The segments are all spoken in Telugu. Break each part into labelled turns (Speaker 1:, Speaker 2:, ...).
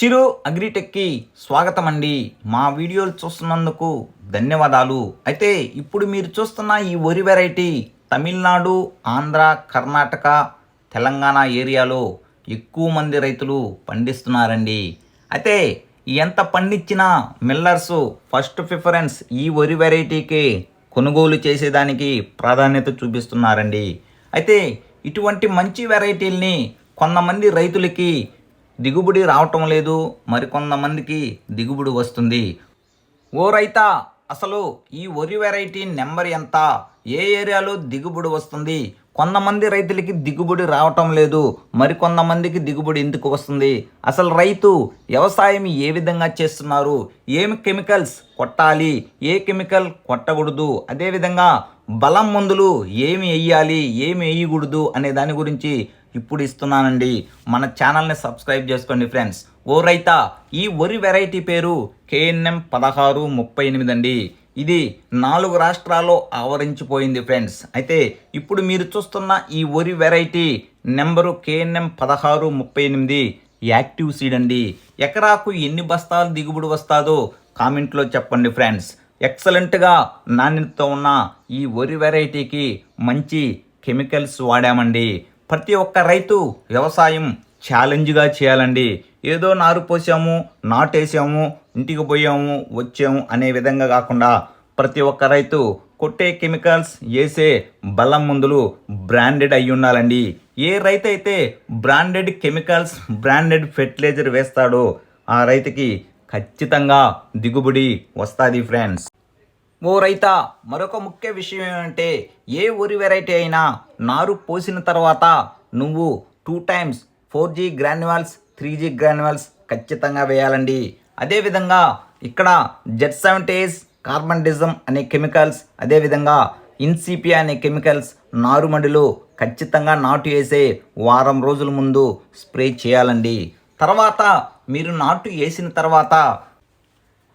Speaker 1: చిరు అగ్రిటెక్కి స్వాగతం అండి మా వీడియోలు చూస్తున్నందుకు ధన్యవాదాలు. అయితే ఇప్పుడు మీరు చూస్తున్న ఈ వరి వెరైటీ తమిళనాడు ఆంధ్ర కర్ణాటక తెలంగాణ ఏరియాలో ఎక్కువ మంది రైతులు పండిస్తున్నారండి. అయితే ఎంత పండించినా మిల్లర్స్ ఫస్ట్ ప్రిఫరెన్స్ ఈ వరి వెరైటీకి కొనుగోలు చేసేదానికి ప్రాధాన్యత చూపిస్తున్నారండి. అయితే ఇటువంటి మంచి వెరైటీల్ని కొంతమంది రైతులకి దిగుబడి రావటం లేదు. మరికొంతమందికి దిగుబడి వస్తుంది. ఓ రైతా అసలు ఈ వరి వెరైటీ నెంబర్ ఎంత? ఏ ఏరియాలో దిగుబడి వస్తుంది? కొంతమంది రైతులకి దిగుబడి రావటం లేదు. మరికొంతమందికి దిగుబడి ఎందుకు వస్తుంది? అసలు రైతు వ్యవసాయం ఏ విధంగా చేస్తున్నారు? ఏమి కెమికల్స్ కొట్టాలి? ఏ కెమికల్ కొట్టకూడదు? అదేవిధంగా బలం మందులు ఏమి వేయాలి ఏమి వేయకూడదు అనే దాని గురించి ఇప్పుడు ఇస్తున్నానండి. మన ఛానల్ని సబ్స్క్రైబ్ చేసుకోండి ఫ్రెండ్స్. ఓ రైతా ఈ వరి వెరైటీ పేరు కేఎన్ఎం పదహారు ముప్పై ఎనిమిది అండి. ఇది నాలుగు రాష్ట్రాల్లో ఆవరించిపోయింది ఫ్రెండ్స్. అయితే ఇప్పుడు మీరు చూస్తున్న ఈ వరి వెరైటీ నెంబరు కేఎన్ఎం పదహారు ముప్పై ఎనిమిది యాక్టివ్ సీడ్ అండి. ఎకరాకు ఎన్ని బస్తాలు దిగుబడి వస్తాదో కామెంట్లో చెప్పండి ఫ్రెండ్స్. ఎక్సలెంట్గా నాణ్యతతో ఉన్న ఈ వరి వెరైటీకి మంచి కెమికల్స్ వాడామండి. ప్రతి ఒక్క రైతు వ్యవసాయం ఛాలెంజ్గా చేయాలండి. ఏదో నారు పోసాము నాటేసాము ఇంటికి పోయాము వచ్చాము అనే విధంగా కాకుండా ప్రతి ఒక్క రైతు కొట్టే కెమికల్స్ వేసే బలం మందులు బ్రాండెడ్ అయి ఉండాలండి. ఏ రైతు అయితే బ్రాండెడ్ కెమికల్స్ బ్రాండెడ్ ఫెర్టిలైజర్ వేస్తాడో ఆ రైతుకి ఖచ్చితంగా దిగుబడి వస్తుంది ఫ్రెండ్స్. ఓ రైత మరొక ముఖ్య విషయం ఏమంటే ఏ వరి వెరైటీ అయినా నారు పోసిన తర్వాత నువ్వు two times four G granules three G granules ఖచ్చితంగా వేయాలండి. అదేవిధంగా ఇక్కడ జెడ్ సెవెంటీస్ కార్బన్ డిజం అనే కెమికల్స్ అదేవిధంగా ఇన్సిపియా అనే కెమికల్స్ నారుమడిలో ఖచ్చితంగా నాటు వేసే వారం రోజుల ముందు స్ప్రే చేయాలండి. తర్వాత మీరు నాటు వేసిన తర్వాత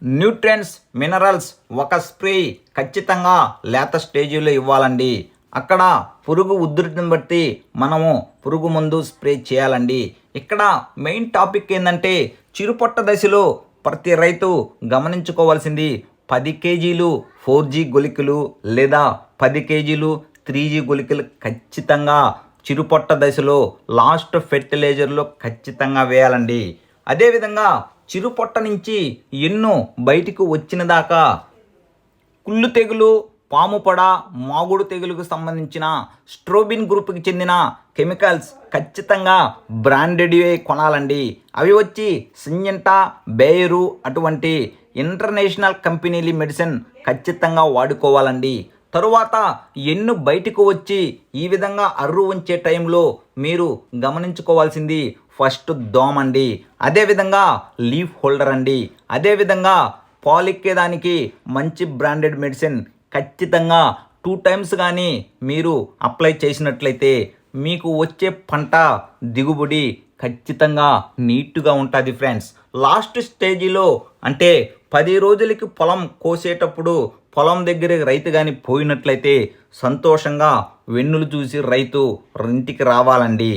Speaker 1: న్యూట్రియన్స్ మినరల్స్ ఒక స్ప్రే ఖచ్చితంగా లేత స్టేజీలో ఇవ్వాలండి. అక్కడ పురుగు ఉధృతిని బట్టి మనము పురుగు మందు స్ప్రే చేయాలండి. ఇక్కడ మెయిన్ టాపిక్ ఏంటంటే చిరుపొట్ట దశలో ప్రతి రైతు గమనించుకోవాల్సింది పది కేజీలు ఫోర్ జీ గొలికలు లేదా పది కేజీలు త్రీ జీ గొలికలు ఖచ్చితంగా చిరుపొట్ట దశలో లాస్ట్ ఫెర్టిలైజర్లో ఖచ్చితంగా వేయాలండి. అదేవిధంగా చిరుపొట్ట నుంచి ఎన్నో బయటికి వచ్చిన దాకా కుళ్ళు తెగులు పాము పొడ మాగుడు తెగులుకు సంబంధించిన స్ట్రోబిన్ గ్రూప్కి చెందిన కెమికల్స్ ఖచ్చితంగా బ్రాండెడ్వే కొనాలండి. అవి వచ్చి సింజంటా బేయరు అటువంటి ఇంటర్నేషనల్ కంపెనీల మెడిసిన్ ఖచ్చితంగా వాడుకోవాలండి. తరువాత ఎన్ను బయటకు వచ్చి ఈ విధంగా అర్రు ఉంచే టైంలో మీరు గమనించుకోవాల్సింది ఫస్ట్ దోమ అండి అదేవిధంగా లీఫ్ హోల్డర్ అండి. అదేవిధంగా పాలిక్కేదానికి మంచి బ్రాండెడ్ మెడిసిన్ ఖచ్చితంగా టూ టైమ్స్ కానీ మీరు అప్లై చేసినట్లయితే మీకు వచ్చే పంట దిగుబడి ఖచ్చితంగా నీట్గా ఉంటుంది ఫ్రెండ్స్. లాస్ట్ స్టేజీలో అంటే పది రోజులకి పొలం కోసేటప్పుడు పొలం దగ్గర రైతు కానీ పోయినట్లయితే సంతోషంగా వెన్నులు చూసి రైతు ఇంటికి రావాలండి.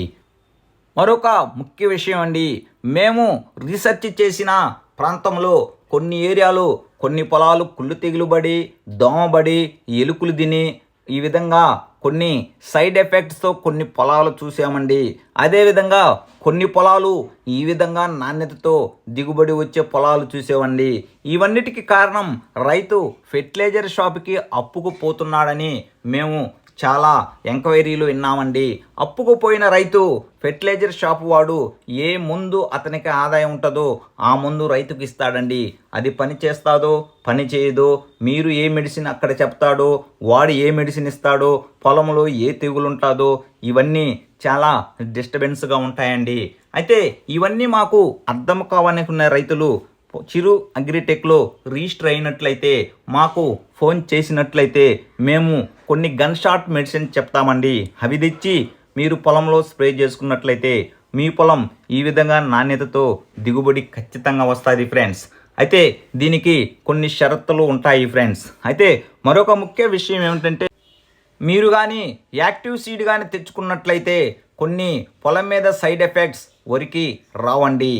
Speaker 1: మరొక ముఖ్య విషయం అండి. మేము రీసెర్చ్ చేసిన ప్రాంతంలో కొన్ని ఏరియాలు కొన్ని పొలాలు కుళ్ళు తెగులుబడి దోమబడి ఎలుకలు తిని ఈ విధంగా కొన్ని సైడ్ ఎఫెక్ట్స్తో కొన్ని పొలాలు చూసామండి. అదేవిధంగా కొన్ని పొలాలు ఈ విధంగా నాణ్యతతో దిగుబడి వచ్చే పొలాలు చూసామండి. ఇవన్నిటికీ కారణం రైతు ఫెర్టిలైజర్ షాప్కి అప్పుకు పోతున్నాడని మేము చాలా ఎంక్వైరీలు విన్నామండి. అప్పుకు పోయిన రైతు ఫెర్టిలైజర్ షాపు వాడు ఏ ముందు అతనికి ఆదాయం ఉంటుందో ఆ ముందు రైతుకి ఇస్తాడండి. అది పని చేస్తాదో పని చేయదో మీరు ఏ మెడిసిన్ అక్కడ చెప్తాడో వాడు ఏ మెడిసిన్ ఇస్తాడో పొలంలో ఏ తెగులు ఇవన్నీ చాలా డిస్టర్బెన్స్గా ఉంటాయండి. అయితే ఇవన్నీ మాకు అర్థం కావనుకున్న రైతులు చిరు అగ్రిటెక్లో రిజిస్టర్ అయినట్లయితే మాకు ఫోన్ చేసినట్లయితే మేము కొన్ని గన్ షాట్ మెడిసిన్ చెప్తామండి. అవి తెచ్చి మీరు పొలంలో స్ప్రే చేసుకున్నట్లయితే మీ పొలం ఈ విధంగా నాణ్యతతో దిగుబడి ఖచ్చితంగా వస్తుంది ఫ్రెండ్స్ అయితే దీనికి కొన్ని షరతులు ఉంటాయి ఫ్రెండ్స్ అయితే మరొక ముఖ్య విషయం ఏమిటంటే మీరు కానీ యాక్టివ్ సీడ్ కానీ తెచ్చుకున్నట్లయితే కొన్ని పొలం మీద సైడ్ ఎఫెక్ట్స్ వరికి రావండి.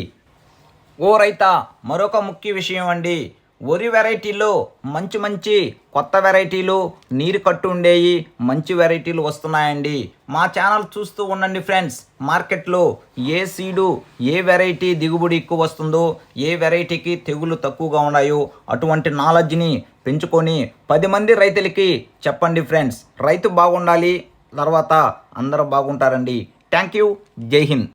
Speaker 1: ఓ రైత మరొక ముఖ్య విషయం అండి. వరి వెరైటీలో మంచి మంచి కొత్త వెరైటీలు నీరు కట్టు ఉండేవి మంచి వెరైటీలు వస్తున్నాయండి. మా ఛానల్ చూస్తూ ఉండండి ఫ్రెండ్స్. మార్కెట్లో ఏ సీడు ఏ వెరైటీ దిగుబడి ఎక్కువ వస్తుందో ఏ వెరైటీకి తెగులు తక్కువగా ఉన్నాయో అటువంటి నాలెడ్జ్ని పెంచుకొని పది మంది రైతులకి చెప్పండి ఫ్రెండ్స్. రైతు బాగుండాలి తర్వాత అందరూ బాగుంటారండి. Thank you. జై హింద్.